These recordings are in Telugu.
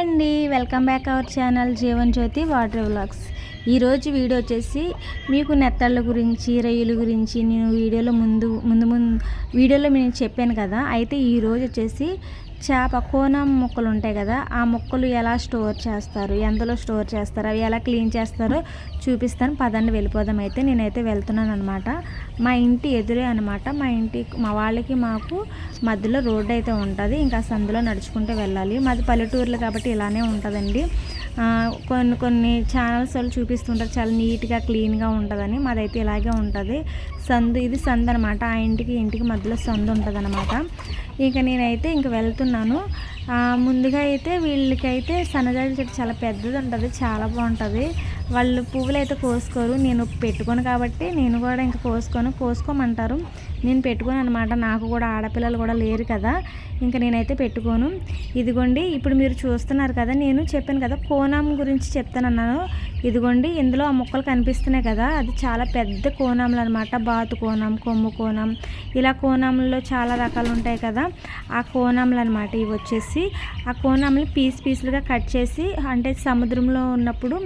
అండి. Welcome back our channel Jeevan Jyothi water vlogs. ఈరోజు వీడియో వచ్చేసి మీకు నెత్తళ్ళ గురించి రొయ్యల గురించి నేను వీడియోలో ముందు ముందు ముందు వీడియోలో నేను చెప్పాను కదా. అయితే ఈరోజు వచ్చేసి చేప కోనం ముక్కలు ఉంటాయి కదా ఆ ముక్కలు ఎలా స్టోర్ చేస్తారు ఎంతలో స్టోర్ చేస్తారు అవి ఎలా క్లీన్ చేస్తారో చూపిస్తాను. పదండి వెళ్ళిపోదాం. అయితే నేనైతే వెళ్తున్నాను అనమాట మా ఇంటి ఎదురే అనమాట మా ఇంటి మా వాళ్ళకి మాకు మధ్యలో రోడ్డు అయితే ఉంటుంది. ఇంకా సందులో నడుచుకుంటూ వెళ్ళాలి. మాది పల్లెటూర్లు కాబట్టి ఇలానే ఉంటుందండి. కొన్ని కొన్ని ఛానల్స్ వాళ్ళు చూపిస్తుంటారు. చాలా నీట్గా క్లీన్గా ఉంటుందని. మాదైతే ఇలాగే ఉంటుంది. సందు ఇది సందు అనమాట ఆ ఇంటికి ఇంటికి మధ్యలో సందు ఉంటుంది అనమాట ఇక నేనైతే ఇంక వెళ్తున్నాను. ముందుగా అయితే వీళ్ళకైతే సన్నజాజి చెట్టు చాలా పెద్దది ఉంటుంది. చాలా బాగుంటుంది. వాళ్ళు పువ్వులు అయితే కోసుకోరు నేను పెట్టుకోను కాబట్టి నేను కూడా ఇంకా కోసుకోను. కోసుకోమంటారు. నేను పెట్టుకోను అనమాట నాకు కూడా ఆడపిల్లలు కూడా లేరు కదా. ఇంకా నేనైతే పెట్టుకోను. ఇదిగోండి ఇప్పుడు మీరు చూస్తున్నారు కదా నేను చెప్పాను కదా కోనం గురించి చెప్తానన్నాను. ఇదిగోండి ఇందులో ఆ మొక్కలు కనిపిస్తున్నాయి కదా అది చాలా పెద్ద కోణంలు అనమాట బాతు కోణం కొమ్ము కోణం ఇలా కోణంలో చాలా రకాలు ఉంటాయి కదా ఆ కోణంలు అనమాట ఇవి వచ్చేసి. ఆ కోణంని పీస్ పీసులుగా కట్ చేసి అంటే సముద్రంలో ఉన్నప్పుడు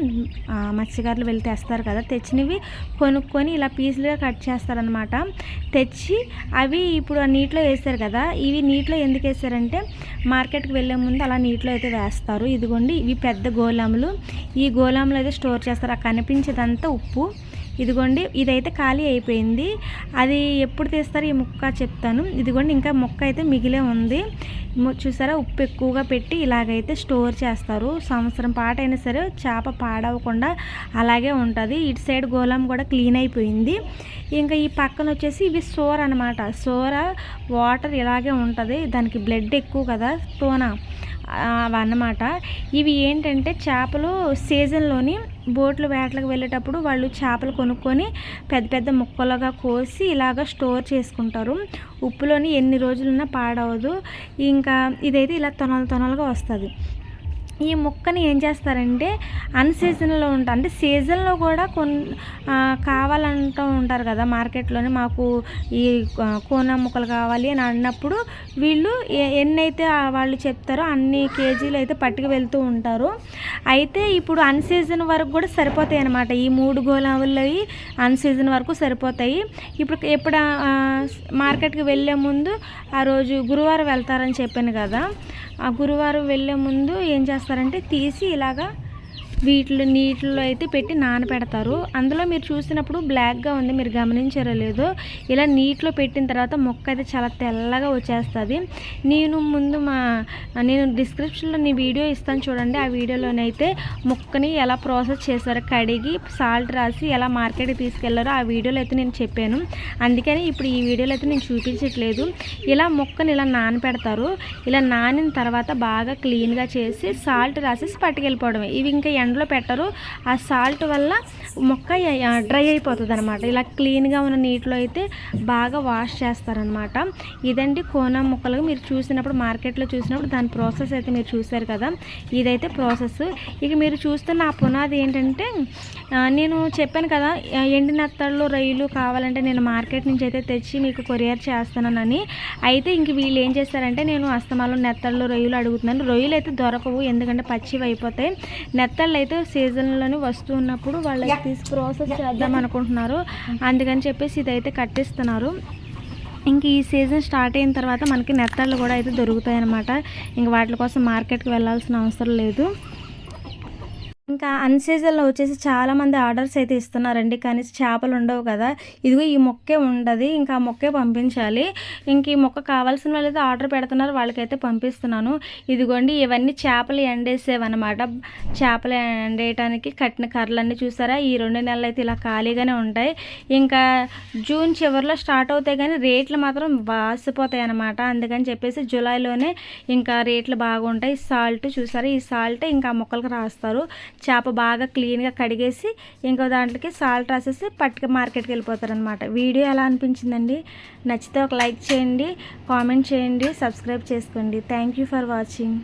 మత్స్యకారులు వెళ్ళి తెస్తారు కదా తెచ్చినవి కొనుక్కొని ఇలా పీసులుగా కట్ చేస్తారనమాట తెచ్చి అవి ఇప్పుడు ఆ నీటిలో వేస్తారు కదా ఇవి నీటిలో ఎందుకు వేస్తారంటే మార్కెట్కి వెళ్ళే ముందు అలా నీటిలో అయితే వేస్తారు. ఇదిగోండి ఇవి పెద్ద గోళములు. ఈ గోళములు అయితే స్టోర్ చేస్తారు ఆ కనిపించేదంతా ఉప్పు. ఇదిగోండి ఇదైతే ఖాళీ అయిపోయింది. అది ఎప్పుడు తీస్తారు ఈ ముక్క చెప్తాను. ఇదిగోండి ఇంకా మొక్క అయితే మిగిలే ఉంది. చూసారా? ఉప్పు ఎక్కువగా పెట్టి ఇలాగైతే స్టోర్ చేస్తారు. సంవత్సరం పాట అయినా సరే చేప పాడవకుండా అలాగే ఉంటుంది. ఇటు సైడ్ గోళం కూడా క్లీన్ అయిపోయింది. ఇంకా ఈ పక్కన వచ్చేసి ఇవి సోర అనమాట సోర వాటర్ ఇలాగే ఉంటుంది. దానికి బ్లడ్ ఎక్కువ కదా తోన అవన్నమాట. ఇవి ఏంటంటే చేపలు సీజన్లోని బోట్లు వేటలకు వెళ్ళేటప్పుడు వాళ్ళు చేపలు కొనుక్కొని పెద్ద పెద్ద ముక్కలుగా కోసి ఇలాగ స్టోర్ చేసుకుంటారు. ఉప్పులోని ఎన్ని రోజులున్నా పాడవదు. ఇంకా ఇదైతే ఇలా తొనలు తొనలుగా వస్తుంది. ఈ మొక్కని ఏం చేస్తారంటే అన్సీజన్లో ఉంటా అంటే సీజన్లో కూడా కొన్ కావాలంటూ ఉంటారు కదా మార్కెట్లోనే మాకు ఈ కోన ముక్కలు కావాలి అని అన్నప్పుడు వీళ్ళు ఎన్నైతే వాళ్ళు చెప్తారో అన్ని కేజీలు అయితే పట్టుకు వెళ్తూ ఉంటారు. అయితే ఇప్పుడు అన్సీజన్ వరకు కూడా సరిపోతాయి అనమాట ఈ మూడు గోలావులవి అన్సీజన్ వరకు సరిపోతాయి. ఇప్పుడు ఎప్పుడు మార్కెట్కి వెళ్ళే ముందు ఆ రోజు గురువారం వెళ్తారని చెప్పాను కదా. ఆ గురువారం వెళ్ళే ముందు ఏం చేస్తారంటే తీసి ఇలాగా వీటిలో నీటిలో అయితే పెట్టి నానపెడతారు. అందులో మీరు చూసినప్పుడు బ్లాక్గా ఉంది మీరు గమనించారో లేదో. ఇలా నీటిలో పెట్టిన తర్వాత మొక్క అయితే చాలా తెల్లగా వచ్చేస్తుంది. నేను ముందు మా నేను డిస్క్రిప్షన్లో నీ వీడియో ఇస్తాను చూడండి. ఆ వీడియోలోనైతే మొక్కని ఎలా ప్రాసెస్ చేశారో కడిగి సాల్ట్ రాసి ఎలా మార్కెట్కి తీసుకెళ్ళారో ఆ వీడియోలో అయితే నేను చెప్పాను. అందుకని ఇప్పుడు ఈ వీడియోలో అయితే నేను చూపించట్లేదు. ఇలా మొక్కని ఇలా నానపెడతారు. ఇలా నానిన తర్వాత బాగా క్లీన్గా చేసి సాల్ట్ రాసేసి పట్టుకెళ్ళిపోవడమే. ఇవి ఇంకా ఎండ అందులో పెట్టరు. ఆ సాల్ట్ వల్ల మొక్క డ్రై అయిపోతుంది అనమాట ఇలా క్లీన్గా ఉన్న నీటిలో అయితే బాగా వాష్ చేస్తారనమాట ఇదండి కోనం ముక్కలు. మీరు చూసినప్పుడు మార్కెట్లో చూసినప్పుడు దాని ప్రాసెస్ అయితే మీరు చూసారు కదా. ఇదైతే ప్రాసెస్. ఇక మీరు చూస్తున్న ఆ పునాది ఏంటంటే నేను చెప్పాను కదా ఎండి నత్తళ్ళు రొయ్యలు కావాలంటే నేను మార్కెట్ నుంచి అయితే తెచ్చి మీకు కొరియర్ చేస్తానని అయితే ఇంక వీళ్ళు ఏం చేస్తారంటే నేను అస్తమాలో నెత్తళ్ళు రొయ్యలు అడుగుతున్నాను. రొయ్యలు అయితే దొరకవు ఎందుకంటే పచ్చివి అయిపోతాయి. నెత్తళ్ళు అయితే సీజన్లోనే వస్తూ ఉన్నప్పుడు వాళ్ళకి తీసి ప్రాసెస్ చేద్దాం అనుకుంటున్నారు. అందుకని చెప్పేసి ఇదైతే కట్టిస్తున్నారు. ఇంక ఈ సీజన్ స్టార్ట్ అయిన తర్వాత మనకి నెత్తళ్ళు కూడా అయితే దొరుకుతాయి అన్నమాట ఇంక వాటి కోసం మార్కెట్కి వెళ్ళాల్సిన అవసరం లేదు. ఇంకా అన్సీజన్లో వచ్చేసి చాలామంది ఆర్డర్స్ అయితే ఇస్తున్నారండి. కానీ చేపలు ఉండవు కదా. ఇదిగో ఈ మొక్కే ఉండదు. ఇంకా మొక్కే పంపించాలి. ఇంక ఈ మొక్క కావాల్సిన వాళ్ళైతే ఆర్డర్ పెడుతున్నారు. వాళ్ళకైతే పంపిస్తున్నాను. ఇదిగోండి ఇవన్నీ చేపలు ఎండేసేవన్నమాట. చేపలు ఎండేయటానికి కట్టిన కర్రలన్నీ చూసారా? ఈ రెండు నెలలు అయితే ఇలా ఖాళీగానే ఉంటాయి. ఇంకా జూన్ చివరిలో స్టార్ట్ అవుతాయి కానీ రేట్లు మాత్రం వాసిపోతాయి అనమాట అందుకని చెప్పేసి జూలైలోనే ఇంకా రేట్లు బాగుంటాయి. సాల్ట్ చూసారా? ఈ సాల్ట్ ఇంకా మొక్కలకు రాస్తారు. చేప బాగా క్లీన్గా కడిగేసి ఇంకో దాంట్లోకి సాల్ట్ రాసేసి పట్టుక మార్కెట్కి వెళ్ళిపోతారనమాట వీడియో ఎలా అనిపించిందండి? నచ్చితే ఒక లైక్ చేయండి కామెంట్ చేయండి సబ్స్క్రైబ్ చేసుకోండి. Thank for watching.